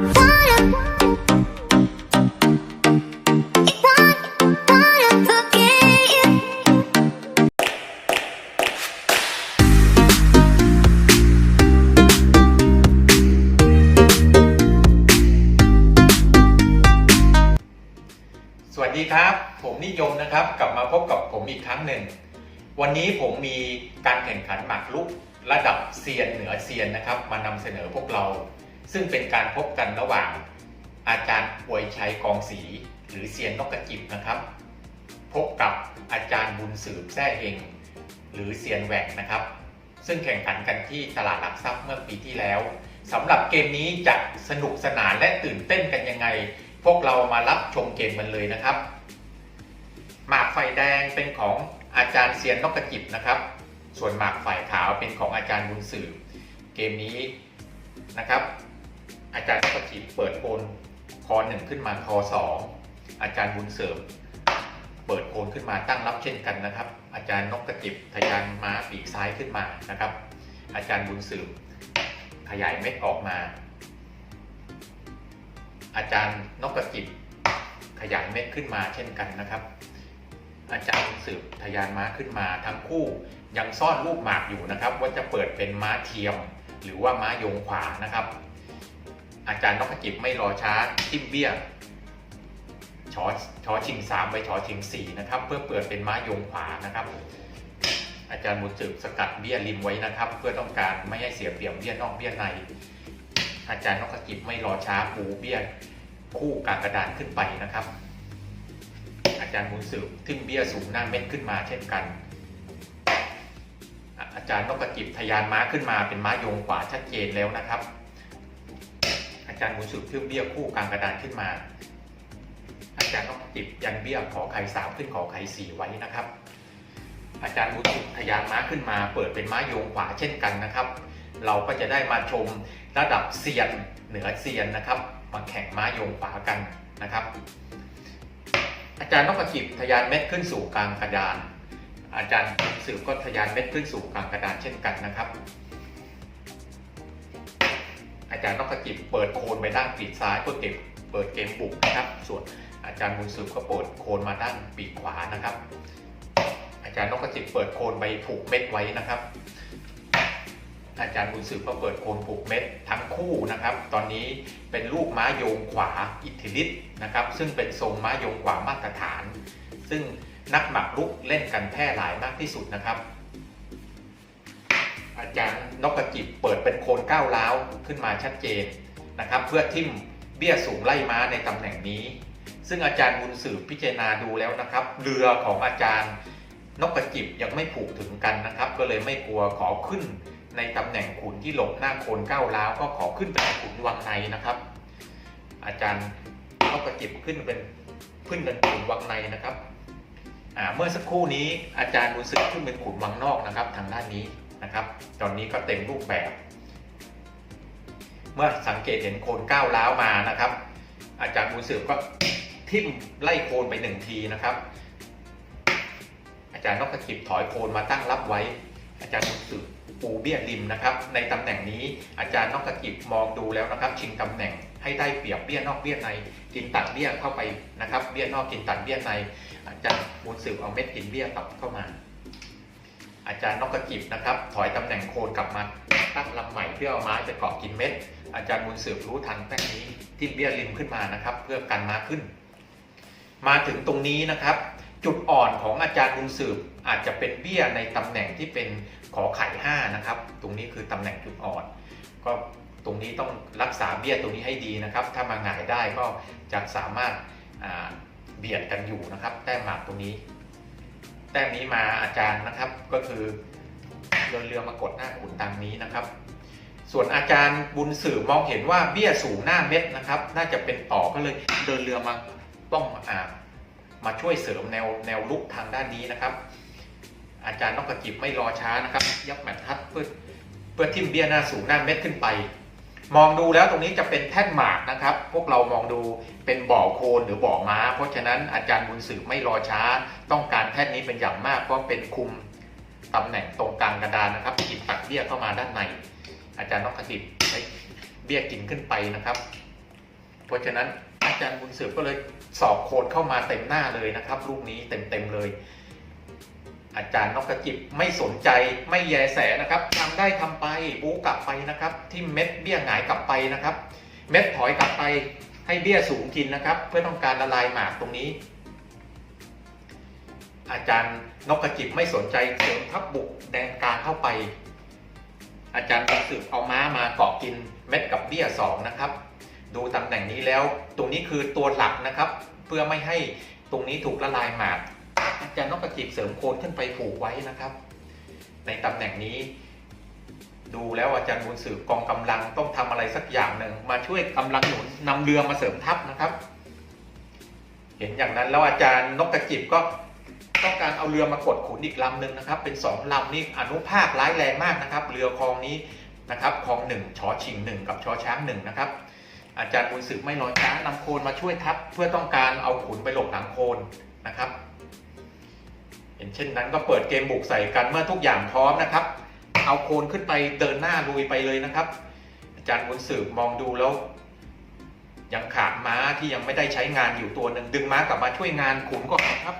สวัสดีครับ ผมนิยมนะครับกลับมาพบกับผมอีกครั้งหนึ่ง วันนี้ผมมีการแข่งขันหมากรุกระดับเซียนเหนือเซียนนะครับ มานำเสนอพวกเรา ซึ่งเป็นการพบกันระหว่าง อาจารย์อวยชัยกองศรีหรือเซียนนกกระจิบนะครับ พบกับอาจารย์บุญสืบแท้เฮงหรือเซียนแหวกนะครับ ซึ่งแข่งขันกันที่ตลาดหลักทรัพย์เมื่อปีที่แล้วสำหรับเกมนี้จะสนุกสนานและตื่นเต้นกันยังไง พวกเรามารับชมเกมกันเลยนะครับ หมากไฟแดงเป็นของอาจารย์เซียนนกกระจิบนะครับ ส่วนหมากไฟขาวเป็นของอาจารย์บุญสืบเกมนี้นะครับ อาจารย์นกกระจิบเปิดโอนคอหนึ่งขึ้นมาคอสองอาจารย์บุญเสริม เปิดโอนขึ้นมาตั้งรับเช่นกันนะครับ อาจารย์นกกระจิบทะยานม้าปีกซ้ายขึ้นมานะครับ อาจารย์บุญเสืบขยายเม็ดออกมา อาจารย์นกกระจิบขยายเม็ดขึ้นมาเช่นกันนะครับ อาจารย์บุญสืบทยานม้าขึ้นมาทั้งคู่ยังซ่อนรูปหมากอยู่นะครับ ว่าจะเปิดเป็นม้าเทียม หรือว่าม้ายงขวานะครับ อาจารย์นกกระจิบไม่รอช้าทิมเบี้ยชอชอชิงสามไปชอชิงสี่นะครับ เพื่อเปิดเป็นม้ายงขวานะครับ อาจารย์บุญสืบสกัดเบี้ยริมไว้นะครับ เพื่อต้องการไม่ให้เสียเปรียบเบี้ยนอกเบี้ยใน อาจารย์นกกระจิบไม่รอช้าปูเบี้ยคู่กางกระดานขึ้นไปนะครับ อาจารย์บุญสืบทิ้มเบี้ยสูงหน้าเม็ดขึ้นมาเช่นกันอาจารย์นกกระจิบทะยานม้าขึ้นมาเป็นม้ายงขวาชัดเจนแล้วนะครับ จารย์บุญสืบทิ้มเบี้ยคู่กลางกระดานขึ้นมา อาจารย์นกกระจิบยันเบี้ยขอไข่สามขึ้นขอไข่สี่ไว้นะครับ อาจารย์บุญสืบทะยานม้าขึ้นมา เปิดเป็นม้าโยงขวาเช่นกันนะครับ เราก็จะได้มาชมระดับเซียนเหนือเซียนนะครับมาแข่งม้าโยงขวากันนะครับ อาจารย์นกกระจิบทะยานเม็ดขึ้นสู่กลางกระดาน อาจารย์สืบก็ทะยานเม็ดขึ้นสู่กลางกระดานเช่นกันนะครับ อาจารย์นกกระจิบเปิดโคนไปด้านปีกซ้ายเพื่อเก็บเปิดเกมบุกนะครับ ส่วนอาจารย์บุญสืบก็เปิดโคนมาด้านปีกขวานะครับ อาจารย์นกกระจิบเปิดโคนไปผูกเม็ดไว้นะครับ อาจารย์บุญสืบก็เปิดโคนผูกเม็ดทั้งคู่นะครับ ตอนนี้เป็นลูกม้าโยงขวาอิทธิฤทธิ์นะครับ ซึ่งเป็นทรงม้าโยงขวามาตรฐาน ซึ่งนักหมากรุกเล่นกันแพร่หลายมากที่สุดนะครับ อาจารย์นกกระจิบเปิดเป็นโคนก้าวล้าวขึ้นมาชัดเจนนะครับเพื่อทิ่มเบี้ยสูงไล่ม้าในตำแหน่งนี้ ซึ่งอาจารย์บุญสืบพิจารณาดูแล้วนะครับ เรือของอาจารย์นกกระจิบยังไม่ผูกถึงกันนะครับ ก็เลยไม่กลัวขอขึ้นในตำแหน่งขุนที่หลบหน้าโคนก้าวล้าวก็ขอขึ้นเป็นขุนวังในนะครับ อาจารย์นกกระจิบขึ้นเป็นขึ้นเป็นขุนวังในนะครับเมื่อสักครู่นี้อาจารย์บุญสืบขึ้นเป็นขุนวังนอกนะครับ ทางด้านนี้ นะครับ ตอนนี้ก็เต็มรูปแบบ เมื่อสังเกตเห็นโคนก้าวล้าวมานะครับ อาจารย์บุญสืบก็ทิ่มไล่โคนไปหนึ่งทีนะครับ อาจารย์นกกระจิบถอยโคนมาตั้งรับไว้ อาจารย์บุญสืบปูเบี้ยริมนะครับ ในตำแหน่งนี้อาจารย์นกกระจิบมองดูแล้วนะครับ ชิงตำแหน่งให้ได้เปรียบเบี้ยนอกเบี้ยในกินตัดเบี้ยเข้าไปนะครับ เบี้ยนอกกินตัดเบี้ยในอาจารย์บุญสืบเอาเม็ดกินเบี้ยกลับเข้ามา อาจารย์นกกระจิบนะครับ ถอยตำแหน่งโคนกลับมาตั้งลำใหม่เพื่อเอาไม้จะเกาะกินเม็ด อาจารย์บุญสืบรู้ทันแป้งนี้ที่เบี้ยริมขึ้นมานะครับ เพื่อกันม้าขึ้น มาถึงตรงนี้นะครับ จุดอ่อนของอาจารย์บุญสืบอาจจะเป็นเบี้ยในตำแหน่งที่เป็นขอไข่ห้านะครับ ตรงนี้คือตำแหน่งจุดอ่อน ก็ตรงนี้ต้องรักษาเบี้ยตรงนี้ให้ดีนะครับ ถ้ามาหงายได้ก็จะสามารถเบียดกันอยู่นะครับ แต้มหมากตรงนี้ แต้มนี้มาอาจารย์นะครับก็คือเดินเรือมากดหน้าขุนตามนี้นะครับ ส่วนอาจารย์บุญสืบมองเห็นว่าเบี้ยสูงหน้าเม็ดนะครับ น่าจะเป็นต่อก็เลยเดินเรือมาต้องอ่ามาช่วยเสริมแนวแนวลุกทางด้านนี้นะครับ อาจารย์นกกระจิบไม่รอช้านะครับ ยับแมททัดเพื่อเพื่อทิ่มเบี้ยหน้าสูงหน้าเม็ดขึ้นไป มองดูแล้วตรงนี้จะเป็นแท่นหมากนะครับ พวกเรามองดูเป็นบ่อโคลนหรือบ่อม้า เพราะฉะนั้นอาจารย์บุญสืบไม่รอช้า ต้องการแท่นนี้เป็นอย่างมาก เพราะเป็นคุมตำแหน่งตรงกลางกระดานนะครับกินตัดเบี้ยเข้ามาด้านใน อาจารย์นกกระจิบเบี้ยกินขึ้นไปนะครับ เพราะฉะนั้นอาจารย์บุญสืบก็เลยสอบโคลนเข้ามาเต็มหน้าเลยนะครับลูกนี้เต็มๆเลย อาจารย์นกกระจิบไม่สนใจไม่แยแสนะครับทำได้ทำไปบูกลับไปนะครับที่เม็ดเบี้ยหงายกลับไปนะครับ เม็ดถอยกลับไปให้เบี้ยสูงกินนะครับ เพื่อต้องการละลายหมากตรงนี้ อาจารย์นกกระจิบไม่สนใจเสริมทับบุกแดนกลางเข้าไป อาจารย์บุญสืบเอาม้ามาเกาะกินเม็ดกับเบี้ยสองนะครับ ดูตำแหน่งนี้แล้ว ตรงนี้คือตัวหลักนะครับ เพื่อไม่ให้ตรงนี้ถูกละลายหมาก อาจารย์นกกระจิบเสริมโคนขึ้นไปผูกไว้นะครับ ในตำแหน่งนี้ ดูแล้วอาจารย์บุญสืบกองกำลังต้องทำอะไรสักอย่างหนึ่งมาช่วยกำลังหนุนนำเรือมาเสริมทัพนะครับ เห็นอย่างนั้นแล้วอาจารย์นกกระจิบก็ต้องการเอาเรือมากดขุนอีกลำหนึ่งนะครับ เป็นสองลำนี่อนุภาคร้ายแรงมากนะครับ เรือคลองนี้นะครับคลองหนึ่งชอชิงหนึ่งกับชอช้างหนึ่งนะครับ อาจารย์บุญสืบไม่รอช้านำโคนมาช่วยทัพเพื่อต้องการเอาขุนไปหลบหลังโคนนะครับ เห็นเช่นนั้นก็เปิดเกมบุกใส่กันเมื่อทุกอย่างพร้อมนะครับ เอาโคนขึ้นไปเดินหน้าลุยไปเลยนะครับ อาจารย์บุญสืบมองดูแล้ว ยังขาดม้าที่ยังไม่ได้ใช้งานอยู่ตัวหนึ่งดึงม้ากลับมาช่วยงานขุนก่อนครับ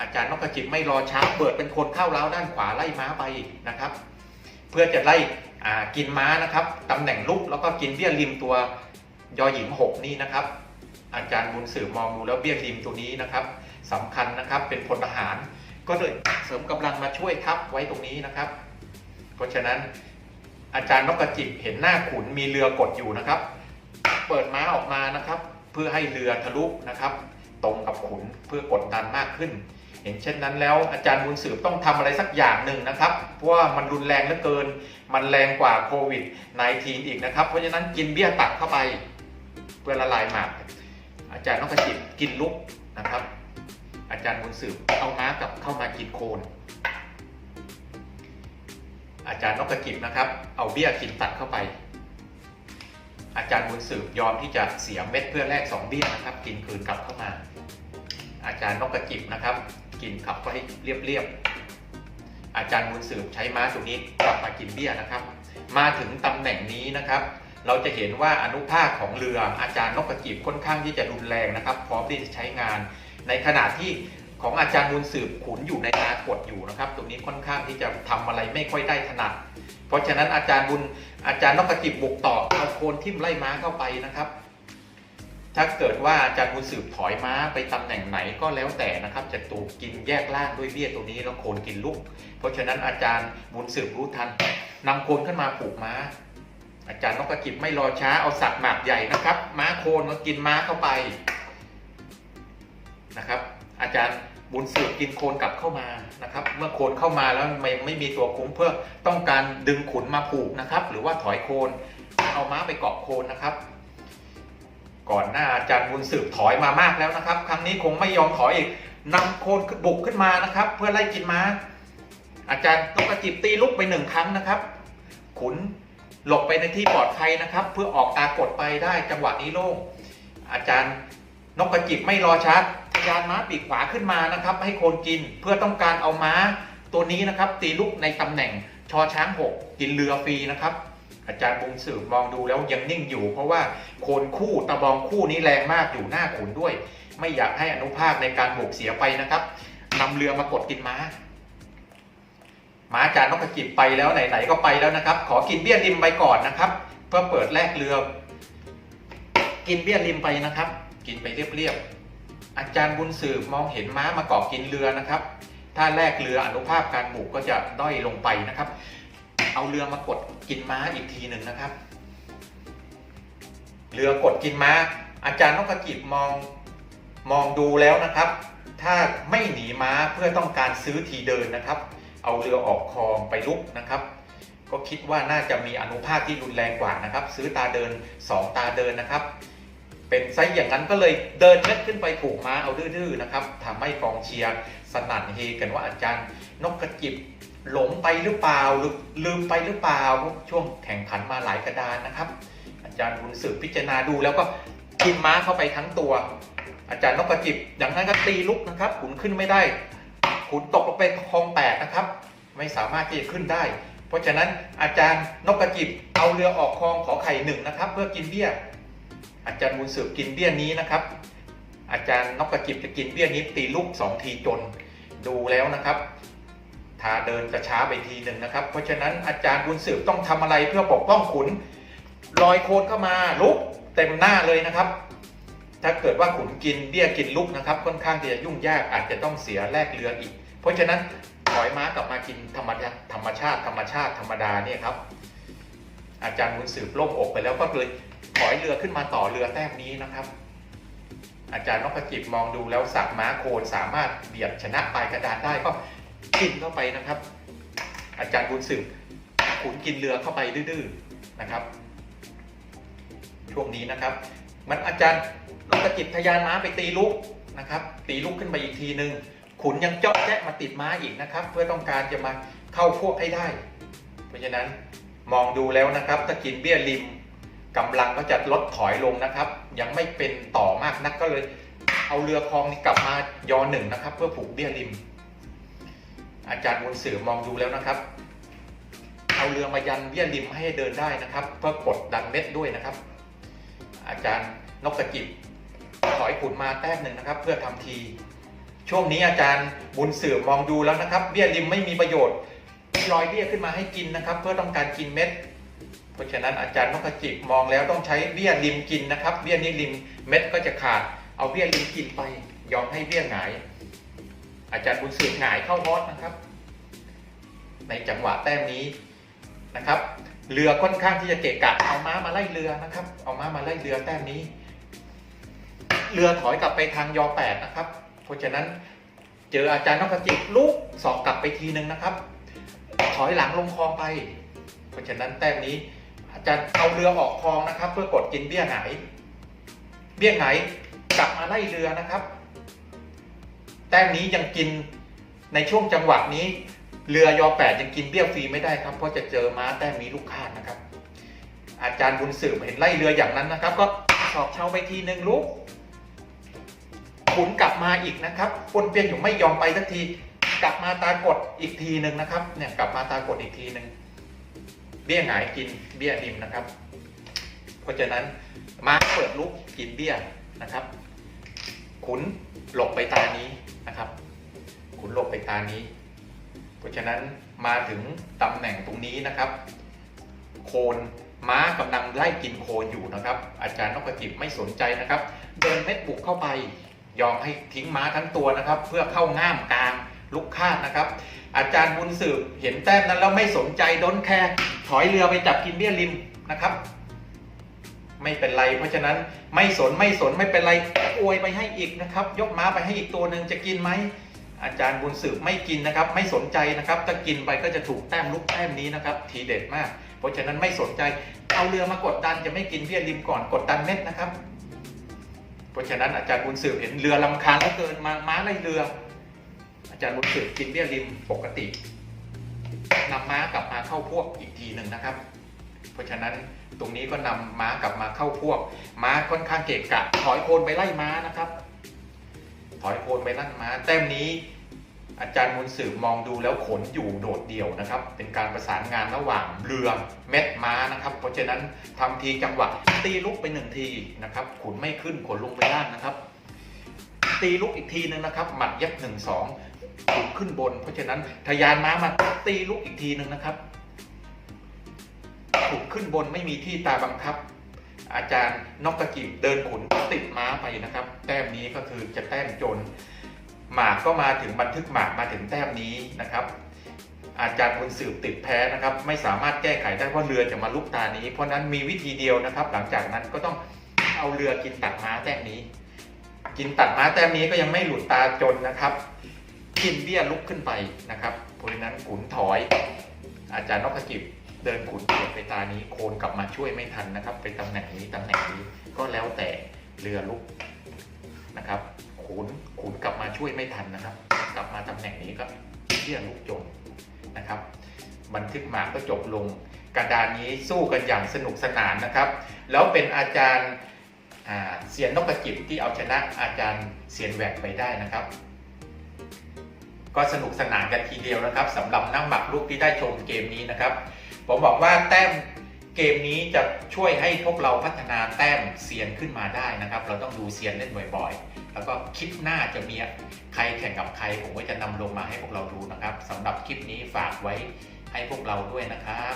อาจารย์นกกระจิบไม่รอช้าเปิดเป็นคนเข้าเล้าด้านขวาไล่ม้าไปนะครับ เพื่อจะไล่กินม้านะครับตำแหน่งลุกแล้วก็กินเบี้ยริมตัวยอหญิงหกนี่นะครับ อาจารย์บุญสืบมองดูแล้วเบี้ยริมตัวนี้นะครับ สำคัญนะครับ เป็นพลทหาร ก็เลยเสริมกำลังมาช่วยทัพไว้ตรงนี้นะครับ เพราะฉะนั้นอาจารย์นกกระจิบเห็นหน้าขุนมีเรือกดอยู่นะครับ เปิดม้าออกมานะครับ เพื่อให้เรือทะลุนะครับ ตรงกับขุนเพื่อกดดันมากขึ้น เห็นเช่นนั้นแล้วอาจารย์บุญสืบต้องทำอะไรสักอย่างหนึ่งนะครับ เพราะว่ามันรุนแรงเหลือเกิน มันแรงกว่าโควิด -19 อีกนะครับ เพราะฉะนั้นกินเบี้ยตัดเข้าไปเพื่อละลายหมาก อาจารย์นกกระจิบกินลุกนะครับ อาจารย์บุญสืบเอาม้ากลับเข้ามากินโคน อาจารย์นกกระจิบนะครับ เอาเบี้ยกินตัดเข้าไป อาจารย์บุญสืบยอมที่จะเสียเม็ดเพื่อแลกสองเบี้ยนะครับ กินคืนกลับเข้ามา อาจารย์นกกระจิบนะครับ กินขับไว้เรียบๆอาจารย์บุญสืบใช้ม้าตัวนี้กลับมากินเบี้ยนะครับ มาถึงตำแหน่งนี้นะครับเราจะเห็นว่าอนุภาคของเรืออาจารย์นกกระจิบค่อนข้างที่จะรุนแรงนะครับ พร้อมที่จะใช้งาน ในขณะที่ของอาจารย์บุญสืบขุนอยู่ในอากดอยู่นะครับ ตรงนี้ค่อนข้างที่จะทำอะไรไม่ค่อยได้ถนัด เพราะฉะนั้นอาจารย์บุญอาจารย์นกกระจิบบุกต่อเอาโคนทิ่มไล่ม้าเข้าไปนะครับ ถ้าเกิดว่าอาจารย์บุญสืบถอยม้าไปตำแหน่งไหนก็แล้วแต่นะครับจะถูกกินแยกล่างด้วยเบี้ยตัวนี้แล้วโคนกินลูก เพราะฉะนั้นอาจารย์บุญสืบรู้ทันนำโคนขึ้นมาผูกม้า อาจารย์นกกระจิบไม่รอช้าเอาสักหมากใหญ่นะครับ ม้าโคนมากินม้าเข้าไป นะครับ อาจารย์บุญสืบกินโคนกลับเข้ามานะครับ เมื่อโคนเข้ามาแล้วไม่ไม่มีตัวคุ้มเพื่อต้องการดึงขุนมาผูกนะครับ หรือว่าถอยโคนเอาม้าไปเกาะโคนนะครับ ก่อนหน้าอาจารย์บุญสืบถอยมามากแล้วนะครับ ครั้งนี้คงไม่ยอมถอยอีกนำโคนบุกขึ้นมานะครับ เพื่อไล่กินม้า อาจารย์นกกระจิบตีลุกไปหนึ่งครั้งนะครับ ขุนหลบไปในที่ปลอดภัยนะครับ เพื่อออกอากดไปได้จังหวะนี้โล่งอาจารย์นกกระจิบไม่รอช้า ยานม้าปีกขวาขึ้นมานะครับ ให้โคนกินเพื่อต้องการเอาม้าตัวนี้นะครับ ตีลุกในตำแหน่งชอช้างหกกินเรือฟรีนะครับ อาจารย์บุญสืบมองดูแล้วยังนิ่งอยู่ เพราะว่าโคนคู่ตะบองคู่นี้แรงมากอยู่หน้าขุนด้วย ไม่อยากให้อนุภาคในการบุกเสียไปนะครับนำเรือมากดกินม้าม้าอาจารย์นกกระจิบไปแล้วไหนๆก็ไปแล้วนะครับ ขอกินเบี้ยริมไปก่อนนะครับ เพื่อเปิดแลกเรือ กินเบี้ยริมไปนะครับ กินไปเรียบๆ อาจารย์บุญสืบมองเห็นม้ามาเกาะกินเรือนะครับ ถ้าแลกเรืออนุภาพการบุกก็จะด้อยลงไปนะครับ เอาเรือมากดกินม้าอีกทีหนึ่งนะครับ เรือกดกินม้า อาจารย์นกกระจิบมองมองดูแล้วนะครับ ถ้าไม่หนีม้าเพื่อต้องการซื้อทีเดินนะครับ เอาเรือออกคลองไปลุกนะครับ ก็คิดว่าน่าจะมีอนุภาคที่รุนแรงกว่านะครับ ซื้อตาเดิน 2 ตาเดินนะครับ เป็นไซส์อย่างนั้นก็เลยเดินเม็ดขึ้นไปผูกม้าเอาดื้อๆนะครับทำให้กองเชียร์สนั่นเฮกันว่าอาจารย์นกกระจิบหลงไปหรือเปล่าหรือลืมไปหรือเปล่า ช่วงแข่งขันมาหลายกระดานนะครับ อาจารย์บุญสืบพิจารณาดูแล้วก็กินม้าเข้าไปทั้งตัว อาจารย์นกกระจิบอย่างนั้นก็ตีลุกนะครับขุนขึ้นไม่ได้ขุนตกลงไปคลองแปดนะครับ ไม่สามารถที่จะขึ้นได้ เพราะฉะนั้นอาจารย์นกกระจิบเอาเรือออกคลองขอไข่หนึ่งนะครับ เพื่อกินเบี้ย อาจารย์บุญสืบกินเบี้ยนี้นะครับ อาจารย์นกกระจิบจะกินเบี้ยนี้ตีลูกสองทีจนดูแล้วนะครับถ้าเดินจะช้าไปทีหนึ่งนะครับ เพราะฉะนั้นอาจารย์บุญสืบต้องทำอะไรเพื่อปกป้องขุนลอยโคลนเข้ามาลุกเต็มหน้าเลยนะครับ ถ้าเกิดว่าขุนกินเบี้ยกินลุกนะครับ ค่อนข้างที่จะยุ่งยากอาจจะต้องเสียแลกเรืออีก เพราะฉะนั้นถอยม้ากลับมากินธรรมดาติธรรมชาติธรรมชาติธรรมดาเนี่ยครับ อาจารย์บุญสืบโล่งอกไปแล้วก็เลย ถอยเรือขึ้นมาต่อเรือแต้มนี้นะครับ อาจารย์นพจิบมองดูแล้วสักม้าโคนสามารถเบียดชนะปลายกระดานได้ก็กินเข้าไปนะครับ อาจารย์บุญสืบขุนกินเรือเข้าไปดื้อๆนะครับ ช่วงนี้นะครับ มันอาจารย์นพจิบทะยานม้าไปตีลุกนะครับ ตีลุกขึ้นไปอีกทีหนึ่งขุนยังเจาะแจ๊ะมาติดม้าอีกนะครับ เพื่อต้องการจะมาเข้าพวกให้ได้ เพราะฉะนั้นมองดูแล้วนะครับถ้ากินเบี้ยริม กำลังก็จะลดถอยลงนะครับ ยังไม่เป็นต่อมากนักก็เลย เอาเรือคลองนี้กลับมายอหนึ่งนะครับ เพื่อผูกเบี้ยริม อาจารย์บุญสือมองดูแล้วนะครับ เอาเรือมายันเบี้ยริมให้เดินได้นะครับ เพื่อกดดันเม็ดด้วยนะครับ อาจารย์นกกระจิบถอยขุนมาแต้มหนึ่งนะครับ เพื่อทำที ช่วงนี้อาจารย์บุญสือมองดูแล้วนะครับ เบี้ยริมไม่มีประโยชน์ลอยเบี้ยขึ้นมาให้กินนะครับ เพื่อต้องการกินเม็ด เพราะฉะนั้นอาจารย์นกกระจิบมองแล้วต้องใช้เบี้ยริมกินนะครับ เบี้ยนี้ริมเม็ดก็จะขาด เอาเบี้ยริมกินไป ยอมให้เบี้ยหงาย อาจารย์บุญสืบหงายเข้าฮอตนะครับ ในจังหวะแต้มนี้นะครับ เรือค่อนข้างที่จะเกะกะ เอาม้ามาไล่เรือนะครับ เอาม้ามาไล่เรือแต้มนี้ เรือถอยกลับไปทางยอแปดนะครับ เพราะฉะนั้นเจออาจารย์นกกระจิบลุกสอกกลับไปทีหนึ่งนะครับ ถอยหลังลงคลองไป เพราะฉะนั้นแต้มนี้ จารย์เอาเรือออกคลองนะครับ เพื่อกดกินเบี้ยไหน เบี้ยไหนกลับมาไล่เรือนะครับ แต้มนี้ยังกินในช่วงจังหวะนี้ เรือยอแปดยังกินเบี้ยฟรีไม่ได้ครับเพราะจะเจอม้าแต้มนี้ลูกคาดนะครับ อาจารย์บุญสืบเห็นไล่เรืออย่างนั้นนะครับ ก็สอบเช่าไปทีหนึ่งลูกขุนกลับมาอีกนะครับปนเปียนอยู่ไม่ยอมไปสักที กลับมาตากดอีกทีหนึ่งนะครับ เนี่ยกลับมาตากดอีกทีหนึ่ง เบี้ยหงายกินเบี้ยริมนะครับ เพราะฉะนั้นม้าเปิดลุกกินเบี้ยนะครับ ขุนหลบไปตานี้นะครับ ขุนหลบไปตานี้ เพราะฉะนั้นมาถึงตำแหน่งตรงนี้นะครับ โคนม้ากำลังไล่กินโคนอยู่นะครับ อาจารย์นกกระจิบไม่สนใจนะครับ เดินเม็ดบุกเข้าไป ยอมให้ทิ้งม้าทั้งตัวนะครับ เพื่อเข้าง่ามกลางลุกคาดนะครับ อาจารย์บุญสืบเห็นแต้มนั้นแล้วไม่สนใจดนแคร์ถอยเรือไปจับกินเบี้ยริมนะครับ ไม่เป็นไรเพราะฉะนั้นไม่สนไม่สนไม่เป็นไรอวยไปให้อีกนะครับ ยกม้าไปให้อีกตัวหนึ่งจะกินไหมอาจารย์บุญสืบไม่กินนะครับ ไม่สนใจนะครับถ้ากินไปก็จะถูกแต้มลุกแต้มนี้นะครับ ทีเด็ดมาก เพราะฉะนั้นไม่สนใจเอาเรือมากดดันจะไม่กินเบี้ยริมก่อนกดดันเม็ดนะครับ เพราะฉะนั้นอาจารย์บุญสืบเห็นเรือลำคาญแล้วเกินมาม้าไล่เรือ จารย์บุญสืบกินเบี้ยริมปกตินำม้ากลับมาเข้าพวกอีกทีหนึ่งนะครับ เพราะฉะนั้นตรงนี้ก็นำม้ากลับมาเข้าพวก ม้าค่อนข้างเกะกะ ถอยโคนไปไล่ม้านะครับ ถอยโคนไปนั่นม้า แต้มนี้ อาจารย์บุญสืบมองดูแล้วขนอยู่โดดเดี่ยวนะครับ เป็นการประสานงานระหว่างเรือเม็ดม้านะครับ เพราะฉะนั้นทำทีจังหวะตีลุกไปหนึ่งทีนะครับขุนไม่ขึ้นขนลงไปล่างนะครับ ตีลุกอีกทีหนึ่งนะครับ หมัดย็บหนึ่งสอง ขึ้นบน เพราะฉะนั้นทะยานม้ามาตีลุกอีกทีหนึ่งนะครับขุนขึ้นบนไม่มีที่ตาบังคับ อาจารย์นกกระจิบเดินขุนติดม้าไปนะครับ แต้มนี้ก็คือจะแต้มจน หมากก็มาถึงบันทึกหมากมาถึงแต้มนี้นะครับอาจารย์บุญสืบติดแพ้นะครับ ไม่สามารถแก้ไขได้ว่าะเรือจะมาลุกตานี้ เพราะฉะนั้นมีวิธีเดียวนะครับ หลังจากนั้นก็ต้องเอาเรือกินตัดม้าแต้มนี้ กินตัดม้าแต้มนี้ก็ยังไม่หลุดตาจนนะครับ กินเบี้ยลุกขึ้นไปนะครับเพราะฉะนั้นขุนถอย อาจารย์นกขจิบเดินขุนเปลี่ยไปตานี้โคนกลับมาช่วยไม่ทันนะครับ ไปตำแหน่งนี้ตำแหน่งนี้ก็แล้วแต่เรือลุกนะครับขุนขุนกลับมาช่วยไม่ทันนะครับ กลับมาตำแหน่งนี้ก็เบี้ยลุกจมนะครับ บันทึกหมากก็จบลง กระดานนี้สู้กันอย่างสนุกสนานนะครับ แล้วเป็นอาจารย์เสียนนกกระจิบที่เอาชนะอาจารย์เสียนแหวกไปได้นะครับ ก็สนุกสนานกันทีเดียวนะครับสำหรับนักหมักลูกที่ได้ชมเกมนี้นะครับ ผมบอกว่าแต้มเกมนี้จะช่วยให้พวกเราพัฒนาแต้มเซียนขึ้นมาได้นะครับ เราต้องดูเซียนเล่นบ่อยๆ แล้วก็คลิปหน้าจะมีใครแข่งกับใคร ผมก็จะนำลงมาให้พวกเราดูนะครับสำหรับคลิปนี้ฝากไว้ให้พวกเราด้วยนะครับ